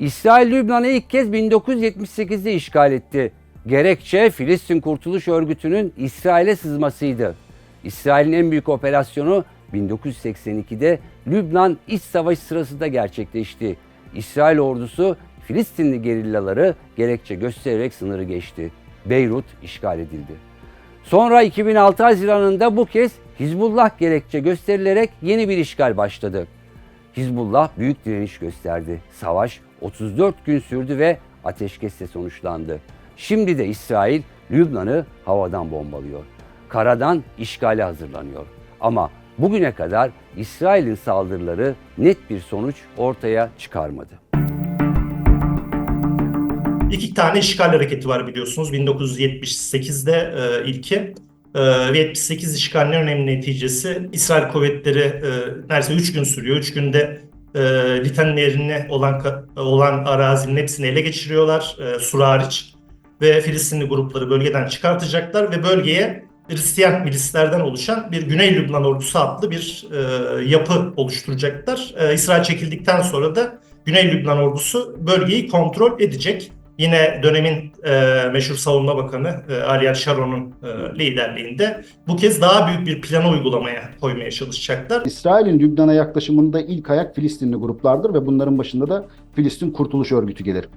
İsrail Lübnan'ı ilk kez 1978'de işgal etti. Gerekçe Filistin Kurtuluş Örgütü'nün İsrail'e sızmasıydı. İsrail'in en büyük operasyonu 1982'de Lübnan İç Savaşı sırasında gerçekleşti. İsrail ordusu Filistinli gerillaları gerekçe göstererek sınırı geçti. Beyrut işgal edildi. Sonra 2006 Haziran'ında bu kez Hizbullah gerekçe gösterilerek yeni bir işgal başladı. Hizbullah büyük direniş gösterdi. Savaş 34 gün sürdü ve ateşkesle sonuçlandı. Şimdi de İsrail Lübnan'ı havadan bombalıyor. Karadan işgale hazırlanıyor. Ama bugüne kadar İsrail'in saldırıları net bir sonuç ortaya çıkarmadı. İki tane işgal hareketi var biliyorsunuz. 1978'de e, ilki ve 78 işgalinin önemli neticesi İsrail kuvvetleri e, neredeyse 3 gün sürüyor. 3 günde e, Litan Nehri'ne olan olan arazinin hepsini ele geçiriyorlar. E, Sur hariç. Ve Filistinli grupları bölgeden çıkartacaklar ve bölgeye Hristiyan milislerden oluşan bir Güney Lübnan ordusu adlı bir e, yapı oluşturacaklar. E, İsrail çekildikten sonra da Güney Lübnan ordusu bölgeyi kontrol edecek. Yine dönemin e, meşhur savunma bakanı e, Ariel Sharon'un e, liderliğinde bu kez daha büyük bir planı uygulamaya koymaya çalışacaklar. İsrail'in Lübnan'a yaklaşımında ilk ayak Filistinli gruplardır ve bunların başında da Filistin Kurtuluş Örgütü gelir.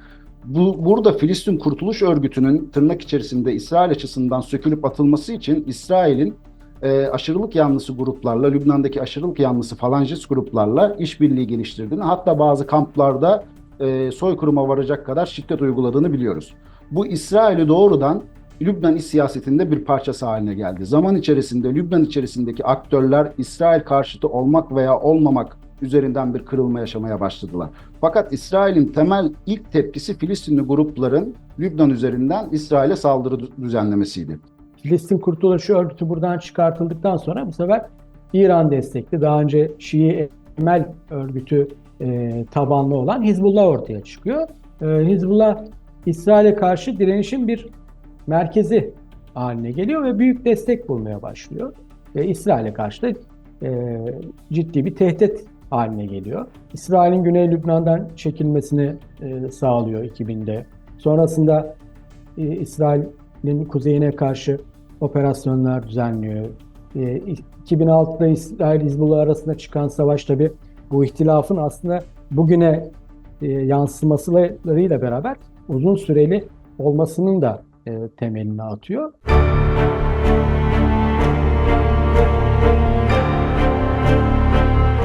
Bu, burada Filistin Kurtuluş Örgütü'nün tırnak içerisinde İsrail açısından sökülüp atılması için İsrail'in e, aşırılık yanlısı gruplarla, Lübnan'daki aşırılık yanlısı falancist gruplarla işbirliği geliştirdiğini, hatta bazı kamplarda e, soykırıma varacak kadar şiddet uyguladığını biliyoruz. Bu İsrail'i doğrudan Lübnan iç siyasetinde bir parçası haline geldi. Zaman içerisinde Lübnan içerisindeki aktörler İsrail karşıtı olmak veya olmamak üzerinden bir kırılma yaşamaya başladılar. Fakat İsrail'in temel ilk tepkisi Filistinli grupların Lübnan üzerinden İsrail'e saldırı dü- düzenlemesiydi. Filistin Kurtuluş Örgütü buradan çıkartıldıktan sonra bu sefer İran destekli daha önce Şii Emel örgütü e, tabanlı olan Hizbullah ortaya çıkıyor. E, Hizbullah İsrail'e karşı direnişin bir merkezi haline geliyor ve büyük destek bulmaya başlıyor. Ve İsrail'e karşı da e, ciddi bir tehdit haline geliyor. İsrail'in Güney Lübnan'dan çekilmesini e, sağlıyor 2000'de. Sonrasında e, İsrail'in kuzeyine karşı operasyonlar düzenliyor. E, 2006'da İsrail Hizbullah arasında çıkan savaş tabi bu ihtilafın aslında bugüne e, yansımasıyla beraber uzun süreli olmasının da e, temelini atıyor.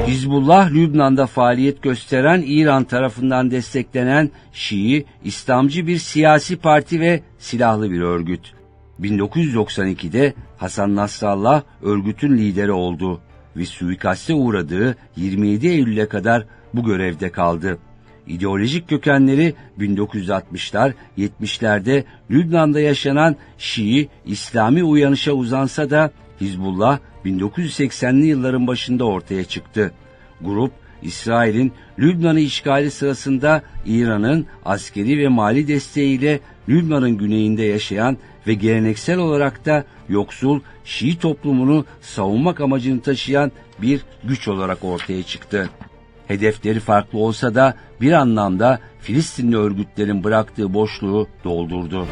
Hizbullah Lübnan'da faaliyet gösteren İran tarafından desteklenen Şii, İslamcı bir siyasi parti ve silahlı bir örgüt. 1992'de Hasan Nasrallah örgütün lideri oldu ve suikaste uğradığı 27 Eylül'e kadar bu görevde kaldı. İdeolojik kökenleri 1960'lar, 70'lerde Lübnan'da yaşanan Şii İslami uyanışa uzansa da Hizbullah 1980'li yılların başında ortaya çıktı. Grup İsrail'in Lübnan'ı işgali sırasında İran'ın askeri ve mali desteğiyle Lübnan'ın güneyinde yaşayan ve geleneksel olarak da yoksul Şii toplumunu savunmak amacını taşıyan bir güç olarak ortaya çıktı. Hedefleri farklı olsa da bir anlamda Filistinli örgütlerin bıraktığı boşluğu doldurdu.